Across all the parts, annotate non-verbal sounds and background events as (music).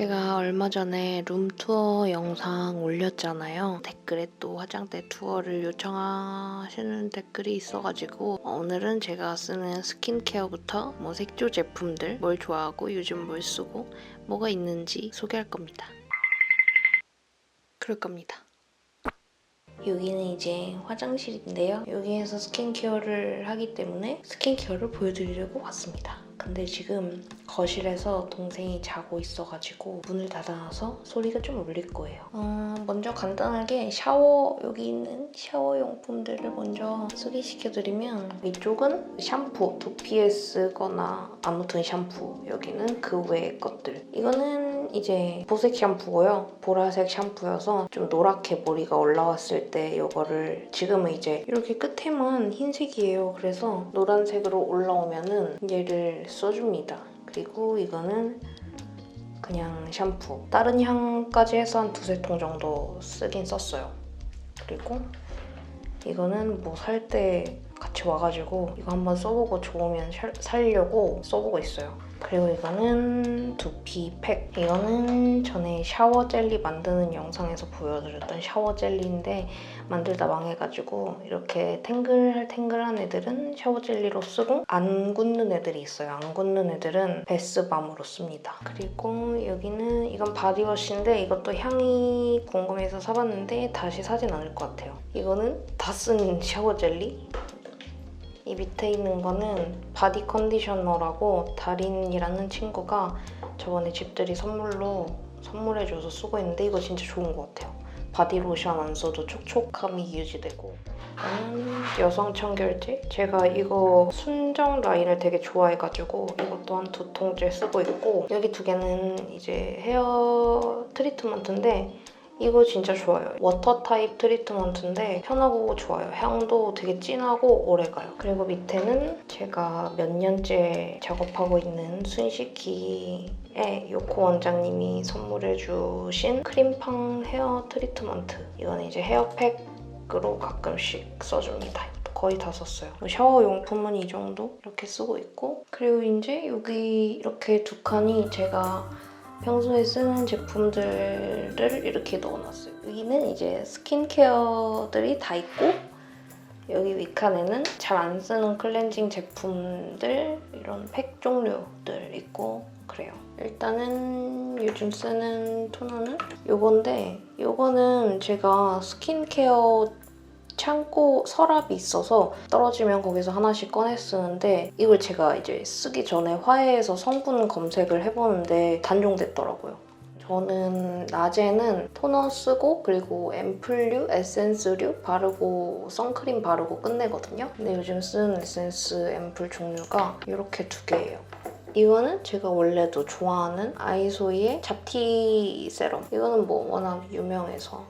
제가 얼마 전에 룸투어 영상 올렸잖아요. 댓글에 또 화장대 투어를 요청하시는 댓글이 있어가지고 오늘은 제가 쓰는 스킨케어부터 뭐 색조 제품들 뭘 좋아하고 요즘 뭘 쓰고 뭐가 있는지 소개할 겁니다. 그럴 겁니다. 여기는 이제 화장실인데요. 여기에서 스킨케어를 하기 때문에 스킨케어를 보여드리려고 왔습니다. 근데 지금 거실에서 동생이 자고 있어가지고 문을 닫아놔서 소리가 좀 울릴 거예요. 어, 먼저 간단하게 샤워 여기 있는 샤워 용품들을 먼저 소개시켜드리면 이쪽은 샴푸 두피에 쓰거나 아무튼 샴푸 여기는 그 외의 것들 이거는 이제 보색 샴푸고요. 보라색 샴푸여서 좀 노랗게 머리가 올라왔을 때 이거를 지금은 이제 이렇게 끝에만 흰색이에요. 그래서 노란색으로 올라오면은 얘를 써줍니다. 그리고 이거는 그냥 샴푸. 다른 향까지 해서 한 두세 통 정도 쓰긴 썼어요. 그리고 이거는 뭐 살 때 같이 와가지고 이거 한번 써보고 좋으면 살- 살려고 써보고 있어요. 그리고 이거는 두피 팩. 이거는 전에 샤워 젤리 만드는 영상에서 보여드렸던 샤워 젤리인데 만들다 망해가지고 이렇게 탱글탱글한 애들은 샤워 젤리로 쓰고 안 굳는 애들이 있어요. 안 굳는 애들은 베스밤으로 씁니다. 그리고 여기는 이건 바디워시인데 이것도 향이 궁금해서 사봤는데 다시 사진 않을 것 같아요. 이거는 다 쓴 샤워 젤리. 이 밑에 있는 거는 바디 컨디셔너라고 다린이라는 친구가 저번에 집들이 선물로 선물해줘서 쓰고 있는데 이거 진짜 좋은 것 같아요. 바디 로션 안 써도 촉촉함이 유지되고 이거는 여성 청결제 제가 이거 순정 라인을 되게 좋아해가지고 이것도 한 두 통째 쓰고 있고 여기 두 개는 이제 헤어 트리트먼트인데 이거 진짜 좋아요. 워터 타입 트리트먼트인데 편하고 좋아요. 향도 되게 진하고 오래가요. 그리고 밑에는 제가 몇 년째 작업하고 있는 순식기에 요코 원장님이 선물해주신 크림팡 헤어 트리트먼트. 이거는 이제 헤어팩으로 가끔씩 써줍니다. 거의 다 썼어요. 샤워 용품은 이 정도 이렇게 쓰고 있고 그리고 이제 여기 이렇게 두 칸이 제가 평소에 쓰는 제품들을 이렇게 넣어놨어요. 여기는 이제 스킨케어들이 다 있고 여기 윗칸에는 잘 안 쓰는 클렌징 제품들 이런 팩 종류들 있고 그래요. 일단은 요즘 쓰는 토너는 요건데 요거는 제가 스킨케어 창고 서랍이 있어서 떨어지면 거기서 하나씩 꺼내 쓰는데 이걸 제가 이제 쓰기 전에 화해해서 성분 검색을 해보는데 단종됐더라고요. 저는 낮에는 토너 쓰고 그리고 앰플류, 에센스류 바르고 선크림 바르고 끝내거든요. 근데 요즘 쓰는 에센스 앰플 종류가 이렇게 두 개예요. 이거는 제가 원래도 좋아하는 아이소이의 잡티 세럼. 이거는 뭐 워낙 유명해서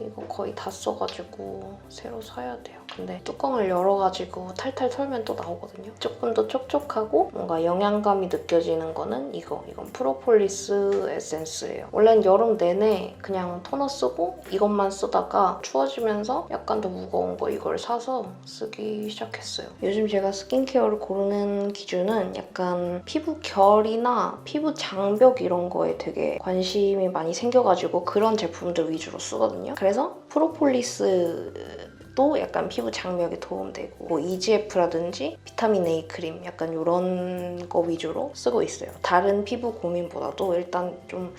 이거 거의 다 써가지고 새로 사야 돼요. 근데 뚜껑을 열어가지고 탈탈 털면 또 나오거든요. 조금 더 촉촉하고 뭔가 영양감이 느껴지는 거는 이거. 이건 프로폴리스 에센스예요. 원래는 여름 내내 그냥 토너 쓰고 이것만 쓰다가 추워지면서 약간 더 무거운 거 이걸 사서 쓰기 시작했어요. 요즘 제가 스킨케어를 고르는 기준은 약간 피부 결이나 피부 장벽 이런 거에 되게 관심이 많이 생겨가지고 그런 제품들 위주로 쓰거든요. 그래서 프로폴리스 도 약간 피부 장벽에 도움되고 뭐 EGF라든지 비타민 A 크림 약간 이런 거 위주로 쓰고 있어요. 다른 피부 고민보다도 일단 좀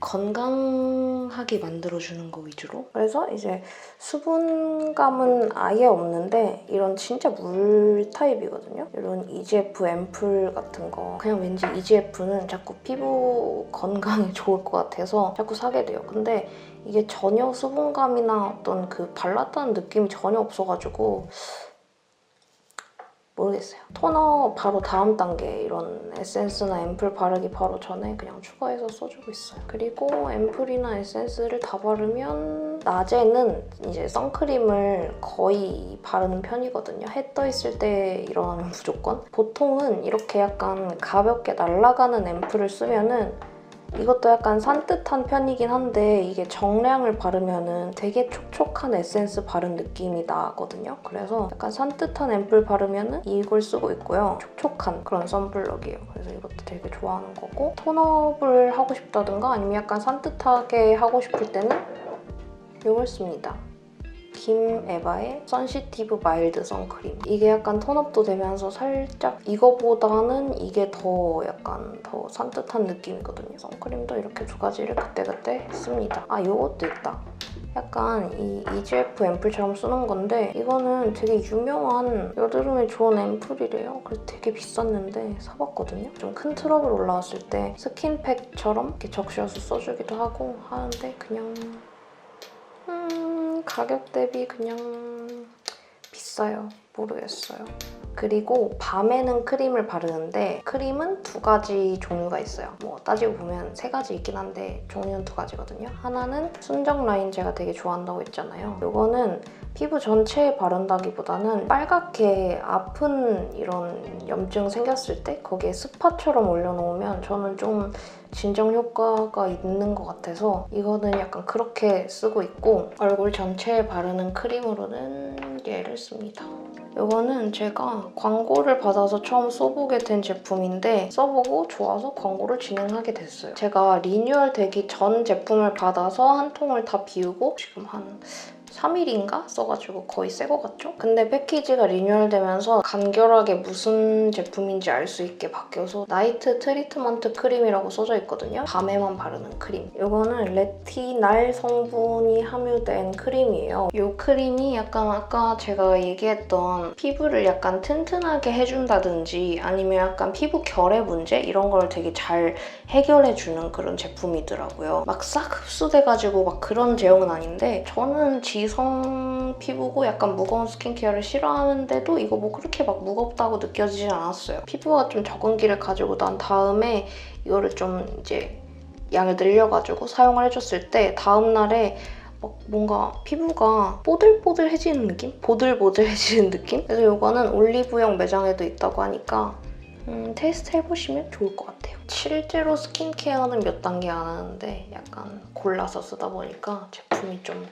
건강하게 만들어주는 거 위주로. 그래서 이제 수분감은 아예 없는데 이런 진짜 물 타입이거든요. 이런 EGF 앰플 같은 거. 그냥 왠지 EGF는 자꾸 피부 (laughs) 건강에 좋을 것 같아서 자꾸 사게 돼요. 근데 이게 전혀 수분감이나 어떤 그 발랐다는 느낌이 전혀 없어가지고 모르겠어요. 토너 바로 다음 단계 이런 에센스나 앰플 바르기 바로 전에 그냥 추가해서 써주고 있어요. 그리고 앰플이나 에센스를 다 바르면 낮에는 이제 선크림을 거의 바르는 편이거든요. 해 떠 있을 때 일어나면 (laughs) 무조건. 보통은 이렇게 약간 가볍게 날아가는 앰플을 쓰면은 이것도 약간 산뜻한 편이긴 한데 이게 정량을 바르면은 되게 촉촉한 에센스 바른 느낌이 나거든요. 그래서 약간 산뜻한 앰플 바르면은 이걸 쓰고 있고요. 촉촉한 그런 선블럭이에요. 그래서 이것도 되게 좋아하는 거고 톤업을 하고 싶다든가 아니면 약간 산뜻하게 하고 싶을 때는 이걸 씁니다. 김에바의 선시티브 마일드 선크림. 이게 약간 톤업도 되면서 살짝 이거보다는 이게 더 약간 더 산뜻한 느낌이거든요. 선크림도 이렇게 두 가지를 그때그때 씁니다. 아, 이것도 있다. 약간 이 EGF 앰플처럼 쓰는 건데 이거는 되게 유명한 여드름에 좋은 앰플이래요. 그래서 되게 비쌌는데 사봤거든요. 좀 큰 트러블 올라왔을 때 스킨팩처럼 이렇게 적셔서 써주기도 하고 하는데 그냥 음, 가격 대비 그냥 비싸요. 모르겠어요. 그리고 밤에는 크림을 바르는데 크림은 두 가지 종류가 있어요. 뭐 따지고 보면 세 가지 있긴 한데 종류는 두 가지거든요. 하나는 순정 라인 제가 되게 좋아한다고 했잖아요. 이거는 피부 전체에 바른다기보다는 빨갛게 아픈 이런 염증 생겼을 때 거기에 스파처럼 올려놓으면 저는 좀 진정 효과가 있는 것 같아서 이거는 약간 그렇게 쓰고 있고 얼굴 전체에 바르는 크림으로는 얘를 씁니다. 이거는 제가 광고를 받아서 처음 써보게 된 제품인데 써보고 좋아서 광고를 진행하게 됐어요. 제가 리뉴얼 되기 전 제품을 받아서 한 통을 다 비우고 지금 한 3일인가 써가지고 거의 새 거 같죠? 근데 패키지가 리뉴얼되면서 간결하게 무슨 제품인지 알 수 있게 바뀌어서 나이트 트리트먼트 크림이라고 써져 있거든요. 밤에만 바르는 크림. 이거는 레티날 성분이 함유된 크림이에요. 이 크림이 약간 아까 제가 얘기했던 피부를 약간 튼튼하게 해준다든지 아니면 약간 피부 결의 문제 이런 걸 되게 잘 해결해주는 그런 제품이더라고요. 막 싹 흡수돼가지고 막 그런 제형은 아닌데 저는 지성 피부고 약간 무거운 스킨케어를 싫어하는데도 이거 뭐 그렇게 막 무겁다고 느껴지진 않았어요. 피부가 좀 적응기를 가지고 난 다음에 이거를 좀 이제 양을 늘려가지고 사용을 해줬을 때 다음날에 막 뭔가 피부가 뽀들뽀들해지는 느낌? 보들보들해지는 느낌? 그래서 이거는 올리브영 매장에도 있다고 하니까 음, 테스트 해보시면 좋을 것 같아요. 실제로 스킨케어는 몇 단계 안 하는데 약간 골라서 쓰다 보니까 제품이 좀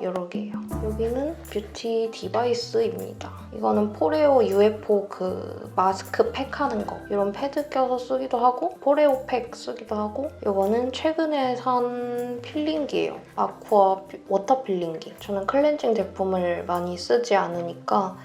여러 개예요. 여기는 뷰티 디바이스입니다. 이거는 포레오 UFO 그 마스크 팩 하는 거 이런 패드 껴서 쓰기도 하고 포레오 팩 쓰기도 하고 이거는 최근에 산 필링기예요. 아쿠아 워터 필링기. 저는 클렌징 제품을 많이 쓰지 않으니까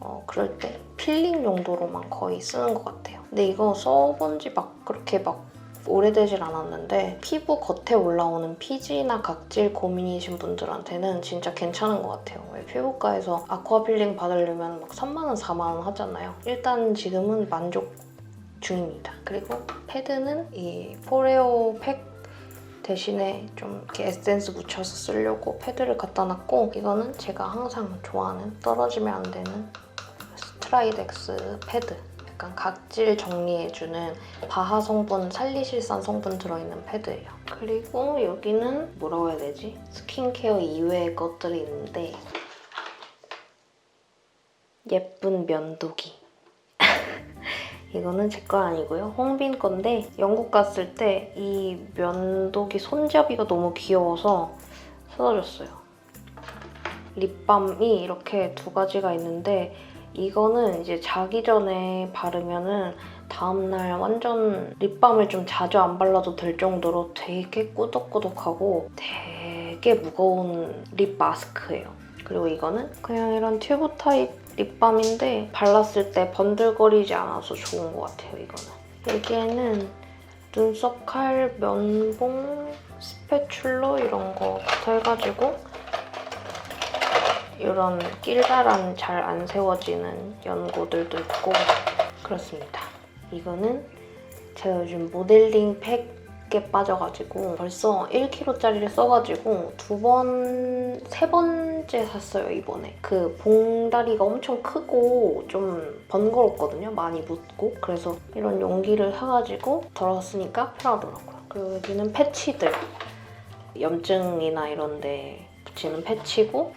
어, 그럴 때 필링 용도로만 거의 쓰는 것 같아요. 근데 이거 써본 지 막 그렇게 막 오래되질 않았는데 피부 겉에 올라오는 피지나 각질 고민이신 분들한테는 진짜 괜찮은 것 같아요. 왜 피부과에서 아쿠아 필링 받으려면 막 3만원, 4만원 하잖아요. 일단 지금은 만족 중입니다. 그리고 패드는 이 포레오 팩 대신에 좀 이렇게 에센스 묻혀서 쓰려고 패드를 갖다 놨고 이거는 제가 항상 좋아하는 떨어지면 안 되는 스 트라이덱스 패드 약간 각질 정리해주는 바하 성분, 살리실산 성분 들어있는 패드예요. 그리고 여기는 뭐라고 해야 되지? 스킨케어 이외의 것들이 있는데 예쁜 면도기 (laughs) 이거는 제 거 아니고요. 홍빈 건데 영국 갔을 때 이 면도기 손잡이가 너무 귀여워서 사다 줬어요. 립밤이 이렇게 두 가지가 있는데 이거는 이제 자기 전에 바르면은 다음날 완전 립밤을 좀 자주 안 발라도 될 정도로 되게 꾸덕꾸덕하고 되게 무거운 립 마스크예요. 그리고 이거는 그냥 이런 튜브 타입 립밤인데 발랐을 때 번들거리지 않아서 좋은 것 같아요, 이거는. 여기에는 눈썹 칼, 면봉, 스패출러 이런 거부터 해가지고 이런 길다란 잘 안 세워지는 연고들도 있고 그렇습니다. 이거는 제가 요즘 모델링 팩에 빠져가지고 벌써 1kg짜리를 써가지고 두 번, 세 번째 샀어요 이번에. 그 봉다리가 엄청 크고 좀 번거롭거든요. 많이 묻고 그래서 이런 용기를 사가지고 덜었으니까 편하더라고요. 그리고 여기는 패치들. 염증이나 이런 데 붙이는 패치고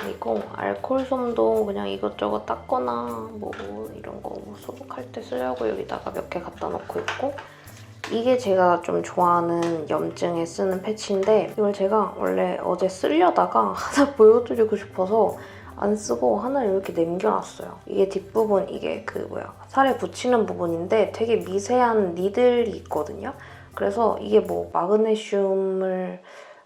그리고 알콜솜도 그냥 이것저것 닦거나 뭐 이런 거뭐 소독할 때 쓰려고 여기다가 몇 개 갖다 놓고 있고 이게 제가 좀 좋아하는 염증에 쓰는 패치인데 이걸 제가 원래 어제 쓰려다가 (laughs) 하나 보여드리고 싶어서 안 쓰고 하나를 이렇게 남겨놨어요. 이게 뒷부분 이게 그 뭐야 살에 붙이는 부분인데 되게 미세한 니들이 있거든요. 그래서 이게 뭐 마그네슘을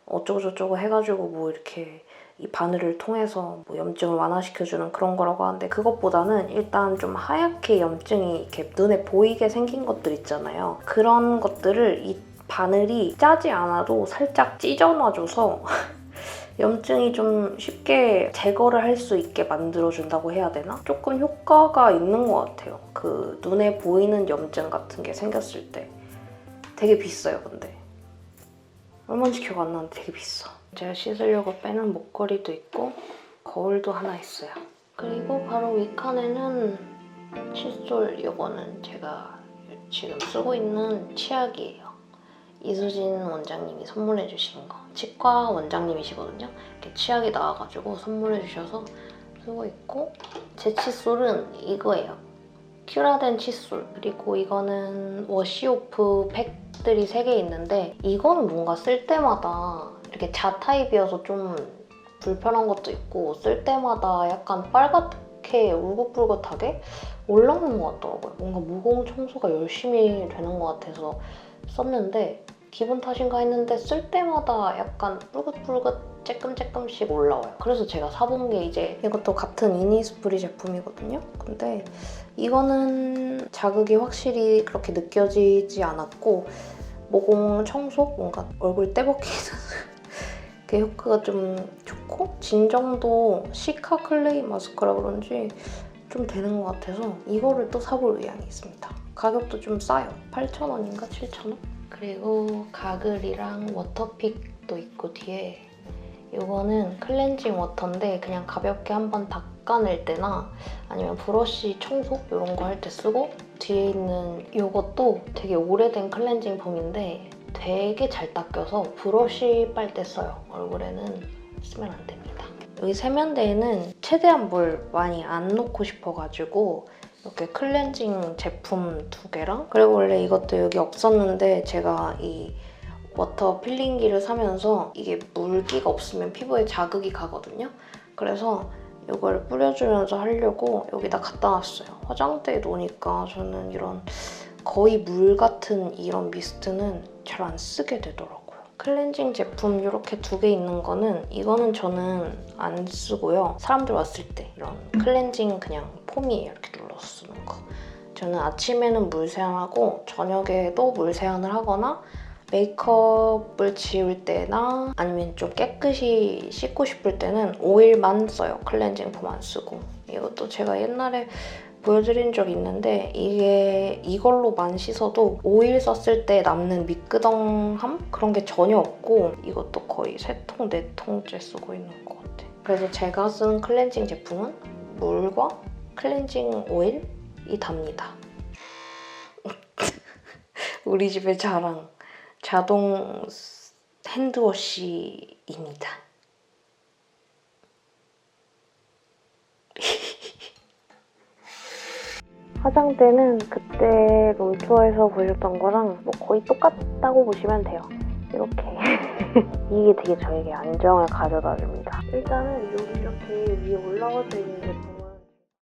어쩌고저쩌고 해가지고 뭐 이렇게 이 바늘을 통해서 뭐 염증을 완화시켜주는 그런 거라고 하는데 그것보다는 일단 좀 하얗게 염증이 이렇게 눈에 보이게 생긴 것들 있잖아요. 그런 것들을 이 바늘이 짜지 않아도 살짝 찢어놔줘서 (laughs) 염증이 좀 쉽게 제거를 할 수 있게 만들어준다고 해야 되나? 조금 효과가 있는 것 같아요. 그 눈에 보이는 염증 같은 게 생겼을 때. 되게 비싸요, 근데. 얼마인지 기억 안 나는데 되게 비싸. 제가 씻으려고 빼는 목걸이도 있고 거울도 하나 있어요. 그리고 바로 위칸에는 칫솔 이거는 제가 지금 쓰고 있는 치약이에요. 이수진 원장님이 선물해 주신 거. 치과 원장님이시거든요. 이렇게 치약이 나와가지고 선물해 주셔서 쓰고 있고 제 칫솔은 이거예요. 큐라덴 칫솔 그리고 이거는 워시오프 팩들이 3개 있는데 이거는 뭔가 쓸 때마다 이렇게 자 타입이어서 좀 불편한 것도 있고 쓸 때마다 약간 빨갛게 울긋불긋하게 올라오는 것 같더라고요. 뭔가 무공 청소가 열심히 되는 것 같아서 썼는데 기분 탓인가 했는데 쓸 때마다 약간 뿔긋뿔긋 쬐끔쬐끔씩 올라와요. 그래서 제가 사본 게 이제 이것도 같은 이니스프리 제품이거든요. 근데 이거는 자극이 확실히 그렇게 느껴지지 않았고 모공 청소? 뭔가 얼굴 떼벗기는 (laughs) 그 효과가 좀 좋고 진정도 시카 클레이 마스크라 그런지 좀 되는 것 같아서 이거를 또 사볼 의향이 있습니다. 가격도 좀 싸요. 8,000원인가 7,000원? 그리고 가글이랑 워터픽도 있고 뒤에 이거는 클렌징 워터인데 그냥 가볍게 한번 닦아낼 때나 아니면 브러쉬 청소 이런 거 할 때 쓰고 뒤에 있는 이것도 되게 오래된 클렌징 폼인데 되게 잘 닦여서 브러쉬 빨때 써요. 얼굴에는 쓰면 안 됩니다. 여기 세면대에는 최대한 물 많이 안 넣고 싶어가지고 이렇게 클렌징 제품 두 개랑 그리고 원래 이것도 여기 없었는데 제가 이 워터 필링기를 사면서 이게 물기가 없으면 피부에 자극이 가거든요. 그래서 이걸 뿌려주면서 하려고 여기다 갖다 놨어요. 화장대에 놓으니까 저는 이런 거의 물 같은 이런 미스트는 잘 안 쓰게 되더라고요. 클렌징 제품 이렇게 두 개 있는 거는 이거는 저는 안 쓰고요. 사람들 왔을 때 이런 클렌징 그냥 폼이에요. 이렇게 눌러서 쓰는 거. 저는 아침에는 물 세안하고 저녁에도 물 세안을 하거나 메이크업을 지울 때나 아니면 좀 깨끗이 씻고 싶을 때는 오일만 써요. 클렌징 폼 안 쓰고. 이것도 제가 옛날에 보여드린 적 있는데 이게 이걸로만 씻어도 오일 썼을 때 남는 미끄덩함? 그런 게 전혀 없고 이것도 거의 3통, 4통째 쓰고 있는 것 같아. 그래서 제가 쓰는 클렌징 제품은 물과 클렌징 오일이 답니다. (laughs) 우리 집의 자랑. 자동 핸드워시입니다. 화장대는 그때 롤투어에서 보셨던 거랑 뭐 거의 똑같다고 보시면 돼요. 이렇게. (laughs) 이게 되게 저에게 안정을 가져다 줍니다. 일단은 여기 이렇게 위에 올라와져 있는 제품은